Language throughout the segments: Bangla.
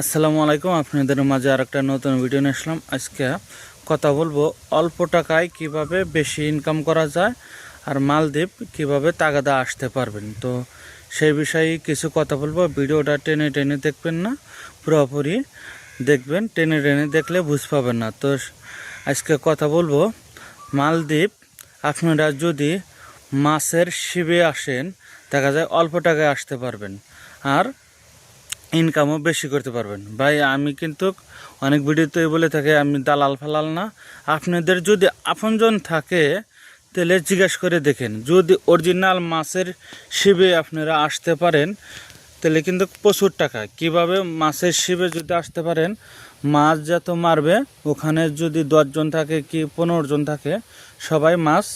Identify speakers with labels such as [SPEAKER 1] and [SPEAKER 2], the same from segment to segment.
[SPEAKER 1] আসসালামু আলাইকুম, আপনাদের মাঝে আর একটা নতুন ভিডিও নিয়ে আসলাম। আজকে কথা বলব অল্প টাকায় কীভাবে বেশি ইনকাম করা যায় আর মালদ্বীপ কীভাবে তাগাদা আসতে পারবেন। তো সেই বিষয়ে কিছু কথা বলব, ভিডিওটা টেনে টেনে দেখবেন না, পুরোপুরি দেখবেন, টেনে টেনে দেখলে বুঝ পাবেন না। তো আজকে কথা বলব, মালদ্বীপ আপনারা যদি মাছের শিবে আসেন, দেখা যায় অল্প টাকায় আসতে পারবেন। আর ইনকামও বেশি করতে পারবেন। ভাই, আমি কিন্তু অনেক ভিডিওতে বলে থাকি, আমি দালাল ফালাল না। আপনাদের যদি আপনজন থাকে, তাহলে জিজ্ঞেস করে দেখেন। যদি অরিজিনাল মাছের শিবে আপনারা আসতে পারেন, তাহলে কিন্তু প্রচুর টাকা। কীভাবে মাছের শিবে যদি আসতে পারেন, মাছ যত মারবে, ওখানে যদি দশজন থাকে কি পনেরো জন থাকে, সবাই মাছ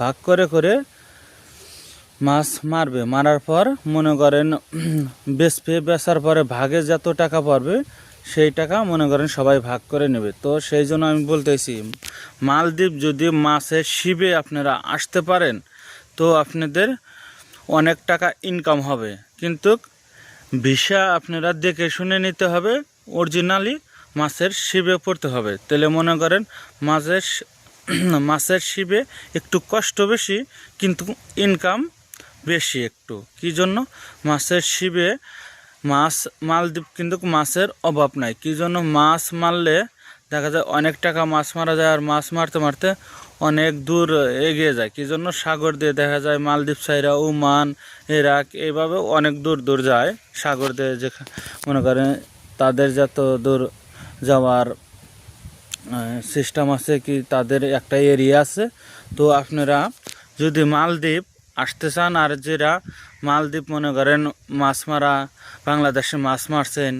[SPEAKER 1] ভাগ করে করে মাছ মারবে, মারার পর মনে করেন, বেচবে, বেচার পরে ভাগে যত টাকা পড়বে, সেই টাকা মনে করেন সবাই ভাগ করে নেবে। তো সেই জন্য আমি বলতেছি, মালদ্বীপ যদি মাছের শিবে আপনারা আসতে পারেন, তো আপনাদের অনেক টাকা ইনকাম হবে। কিন্তু ভিসা আপনারা দেখে শুনে নিতে হবে অরিজিনালি মাছের শিবে পড়তে হবে। তাহলে মনে করেন মাছের মাছের শিবে একটু কষ্ট বেশি, কিন্তু ইনকাম বেশি একটু। কি জন্য? মাছের শিবে মাছ মালদ্বীপ কিন্তু মাছের অভাব নাই। কি জন্য? মাছ মারলে দেখা যায় অনেক টাকা মাছ মারা যায় আর মাছ মারতে মারতে অনেক দূর এগিয়ে যায়। কি জন্য? সাগর দিয়ে দেখা যায় মালদ্বীপ সাইরা, ওমান, ইরাক এইভাবে অনেক দূর দূর যায় সাগর দিয়ে যে মনে করেন তাদের যত দূর যাওয়ার সিস্টেম আছে কি তাদের একটা এরিয়া আছে। তো আপনারা যদি মালদ্বীপ আসতে চান, আর যারা মালদ্বীপ মনে করেন মাছ মারা, বাংলাদেশে মাছ মারছেন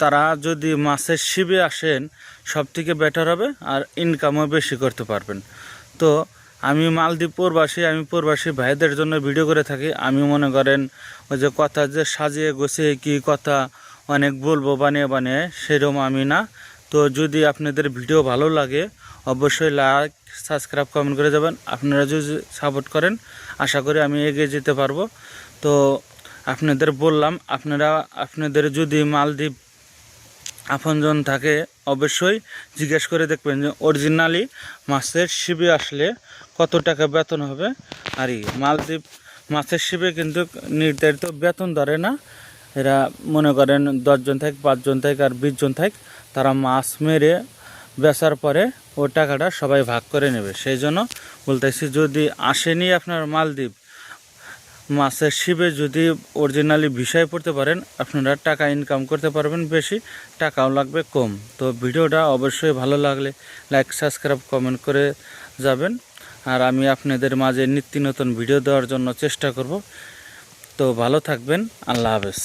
[SPEAKER 1] তারা যদি মাছের শিবে আসেন, সব থেকে বেটার হবে আর ইনকামও বেশি করতে পারবেন। তো আমি মালদ্বীপ প্রবাসী, আমি প্রবাসী ভাইদের জন্য ভিডিও করে থাকি। আমি মনে করেন ওই যে কথা যে সাজিয়ে গোছিয়ে কি কথা অনেক বলব, বানিয়ে বানিয়ে সেরকম আমি না। তো যদি আপনাদের ভিডিও ভালো লাগে, অবশ্যই লাইক সাবস্ক্রাইব কমেন্ট করে যাবেন। আপনারা যদি সাপোর্ট করেন, আশা করি আমি এগিয়ে যেতে পারব। তো আপনাদের বললাম, আপনারা, আপনাদের যদি মালদ্বীপ আপনজন থাকে, অবশ্যই জিজ্ঞেস করে দেখবেন যে অরিজিনালি মাছের শিবে আসলে কত টাকা বেতন হবে। আর মালদ্বীপ মাছের শিবে কিন্তু নির্ধারিত বেতন ধরে না। এরা মনে করেন দশজন থাকে, পাঁচজন থাকে আর বিশজন থাকে। তারা মাছ মেরে বেচার পরে ও টাকাটা সবাই ভাগ করে নেবে। সেই জন্য বলতেছি, যদি আসেনি আপনার মালদ্বীপ, মাছের শিবে যদি অরিজিনালি বিষয় পড়তে পারেন, আপনারা টাকা ইনকাম করতে পারবেন বেশি, টাকাও লাগবে কম। তো ভিডিওটা অবশ্যই ভালো লাগলে লাইক সাবস্ক্রাইব কমেন্ট করে যাবেন। আর আমি আপনাদের মাঝে নিত্য নতুন ভিডিও দেওয়ার জন্য চেষ্টা করব। তো ভালো থাকবেন, আল্লাহ হাফেজ।